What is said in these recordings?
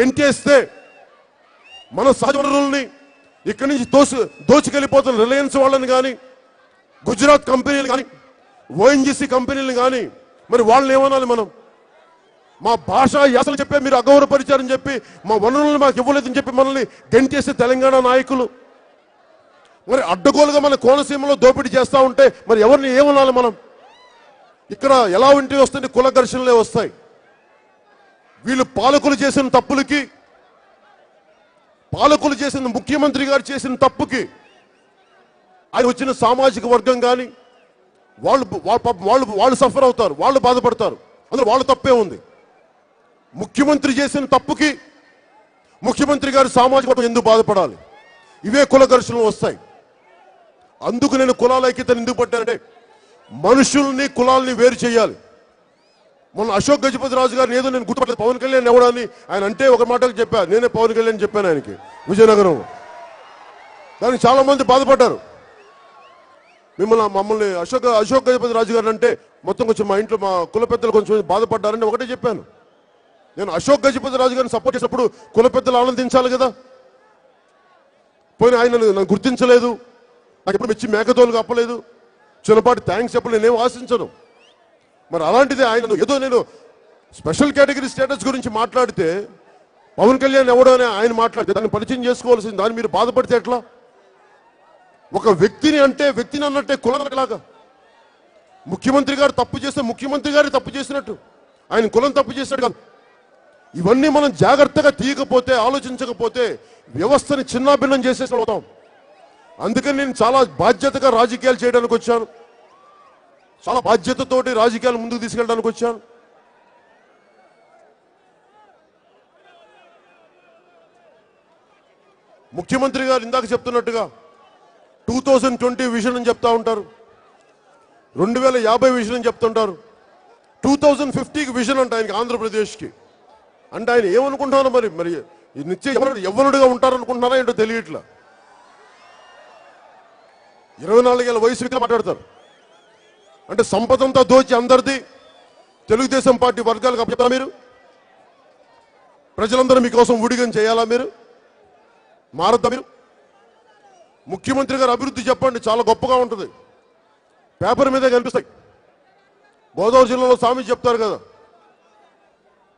గెంటేస్తే మన సహజ వనరుల్ని ఇక్కడి నుంచి దోసు దోచుకెళ్ళిపోతున్న రిలయన్స్ వాళ్ళని కానీ గుజరాత్ కంపెనీలు కానీ ఓఎన్జీసీ కంపెనీలు కానీ మరి వాళ్ళని ఏమనాలి మనం? మా భాష యాసలు చెప్పే మీరు అగౌరవపరిచారని చెప్పి మా వనరులను మాకు ఇవ్వలేదని చెప్పి మనల్ని గెంటేసే తెలంగాణ నాయకులు. మరి అడ్డగోలుగా మన కోనసీమలో దోపిడీ చేస్తూ ఉంటే మరి ఎవరిని ఏమనాలి మనం? ఇక్కడ ఎలా ఉంటే వస్తుంది కుల ఘర్షణలే వస్తాయి. వీళ్ళు పాలకులు చేసిన తప్పులకి పాలకులు చేసిన ముఖ్యమంత్రి గారు చేసిన తప్పుకి ఆయన వచ్చిన సామాజిక వర్గం కానీ వాళ్ళు వాళ్ళు వాళ్ళు సఫర్ అవుతారు వాళ్ళు బాధపడతారు. అందులో వాళ్ళ తప్పే ఉంది. ముఖ్యమంత్రి చేసిన తప్పుకి ముఖ్యమంత్రి గారు సామాజిక వర్గం ఎందుకు బాధపడాలి? ఇవే కుల ఘర్షణలు వస్తాయి. అందుకు నేను కులాల ఐక్యతను ఎందుకు పట్టానంటే మనుషుల్ని కులాల్ని వేరు చేయాలి. మొన్న అశోక్ గజపతి రాజు గారిని ఏదో నేను గుర్తుపట్టలేదు. పవన్ కళ్యాణ్ ఎవడని ఆయన అంటే ఒక మాటకు చెప్పా. నేనే పవన్ కళ్యాణ్ చెప్పాను ఆయనకి. విజయనగరం. దానికి చాలా మంది బాధపడ్డారు. మిమ్మల్ని మమ్మల్ని అశోక్ అశోక్ గజపతి రాజు గారు అంటే మొత్తం కొంచెం మా ఇంట్లో మా కుల పెద్దలు కొంచెం బాధపడ్డారని ఒకటే చెప్పాను. నేను అశోక్ గజపతి రాజు గారిని సపోర్ట్ చేసినప్పుడు కుల పెద్దలు ఆనందించాలి కదా? పోయిన ఆయన నన్ను నన్ను గుర్తించలేదు. నాకు ఎప్పుడు మెచ్చి మేకతోలు కప్పలేదు చిన్నపాటి థ్యాంక్స్ చెప్పలేదు నేనేం ఆశించను. మరి అలాంటిది ఆయన ఏదో నేను స్పెషల్ కేటగిరీ స్టేటస్ గురించి మాట్లాడితే పవన్ కళ్యాణ్ ఎవడో అని ఆయన మాట్లాడితే దాన్ని పరిచయం చేసుకోవాల్సింది. దాన్ని మీరు బాధపడితే ఎట్లా? ఒక వ్యక్తిని అంటే వ్యక్తిని అన్నట్టే కులంలాగా ముఖ్యమంత్రి గారు తప్పు చేస్తే ముఖ్యమంత్రి గారు తప్పు చేసినట్టు. ఆయన కులం తప్పు చేసినట్టు కాదు. ఇవన్నీ మనం జాగ్రత్తగా తీయకపోతే ఆలోచించకపోతే వ్యవస్థని చిన్నాభిన్నం చేసేసి అవుతాం అందుకని నేను చాలా బాధ్యతగా రాజకీయాలు చేయడానికి వచ్చాను. చాలా బాధ్యతతోటి రాజకీయాలు ముందుకు తీసుకెళ్ళడానికి వచ్చాను ముఖ్యమంత్రి గారు ఇందాక చెప్తున్నట్టుగా టూ థౌజండ్ ట్వంటీ విజన్ అని చెప్తా ఉంటారు. రెండు వేల యాభై విజన్ అని చెప్తుంటారు. టూ థౌజండ్ ఫిఫ్టీకి విజన్ అంట ఆయనకి ఆంధ్రప్రదేశ్కి. అంటే ఆయన ఏమనుకుంటున్నారు మరి? మరి నిత్యం నిత్య యవ్వనుడు ఉంటారనుకుంటున్నారా ఏంటో తెలియట్లా? ఇరవై నాలుగేళ్ళ వయసు మాట్లాడతారు. అంటే సంపదంతా దోచి అందరిది తెలుగుదేశం పార్టీ వర్గాలకు అప్పచెప్తారా మీరు? ప్రజలందరూ మీకోసం ఉడిగం చేయాలా మీరు? మారద్దా మీరు? ముఖ్యమంత్రి గారు అభివృద్ధి చెప్పండి చాలా గొప్పగా ఉంటుంది. పేపర్ మీదే కనిపిస్తాయి. గోదావరి జిల్లాలో స్వామి చెప్తారు కదా.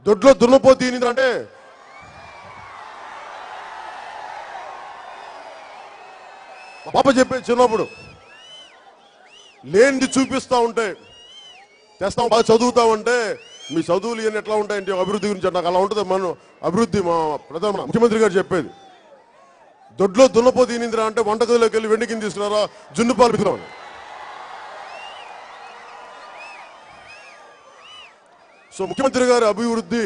దొడ్లో దున్నపో తీనింది అంటే. మా పాప చెప్పేది చిన్నప్పుడు. లేనిది చూపిస్తూ ఉంటే తెస్తాం బాగా చదువుతా ఉంటే మీ చదువులు ఇవన్నీ ఎట్లా ఉంటాయంటే అభివృద్ధి గురించి నాకు అలా ఉంటుంది మన అభివృద్ధి మా ప్రధాన ముఖ్యమంత్రి గారు చెప్పేది. దొడ్లో దున్నపో తినిందిరా అంటే వంటగదిలోకి వెళ్ళి వెండి కింద తీసుకున్నారా జున్ను పాలు పిలుచుకున్నామని సో ముఖ్యమంత్రి గారి అభివృద్ధి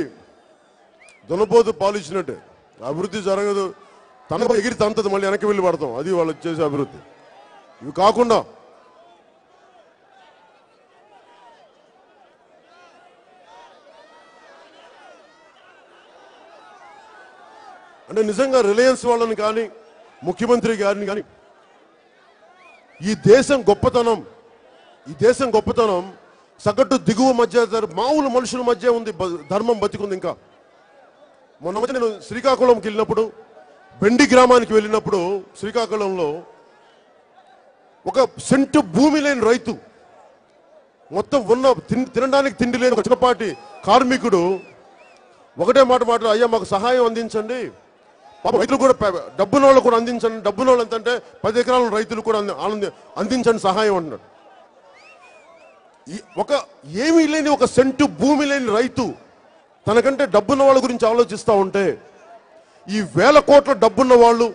దున్నపోతు పాలు ఇచ్చినట్టే. అభివృద్ధి జరగదు. తనకు ఎగిరి తంతది మళ్ళీ వెనక్కి వెళ్ళి పడతాం. అది వాళ్ళు చేసే అభివృద్ధి. ఇవి కాకుండా అంటే నిజంగా రిలయన్స్ వాళ్ళని కానీ ముఖ్యమంత్రి గారిని కానీ ఈ దేశం గొప్పతనం ఈ దేశం గొప్పతనం సగటు దిగువ మధ్య మామూలు మనుషుల మధ్య ఉంది బ- ధర్మం బతికుంది ఇంకా. మొన్న మధ్య నేను శ్రీకాకుళంకి వెళ్ళినప్పుడు బెండి గ్రామానికి వెళ్ళినప్పుడు శ్రీకాకుళంలో ఒక సెంటు భూమి లేని రైతు మొత్తం ఉన్న తినడానికి తిండి లేని ఒక చిన్నపాటి కార్మికుడు ఒకటే మాట మాట్లాడు అయ్యా మాకు సహాయం అందించండి. పాప రైతులు కూడా ప- డబ్బున వాళ్ళు కూడా అందించండి. డబ్బున వాళ్ళు ఎంతంటే పది ఎకరాల రైతులు కూడా అంది- ఆనంది అందించండి సహాయం అంటున్నాడు. ఒక ఏమీ లేని ఒక సెంటు భూమి లేని రైతు తనకంటే డబ్బున్న వాళ్ళ గురించి ఆలోచిస్తూ ఉంటే ఈ వేల కోట్ల డబ్బున్న వాళ్ళు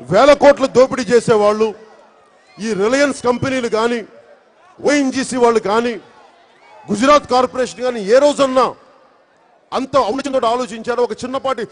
వేల కోట్ల దోపిడీ చేసేవాళ్ళు ఈ రిలయన్స్ కంపెనీలు కానీ ఓఎన్జీసీ వాళ్ళు కానీ గుజరాత్ కార్పొరేషన్ కానీ ఏ రోజన్నా అంత ఔన్నత్యంతో ఆలోచించారో. ఒక చిన్నపాటి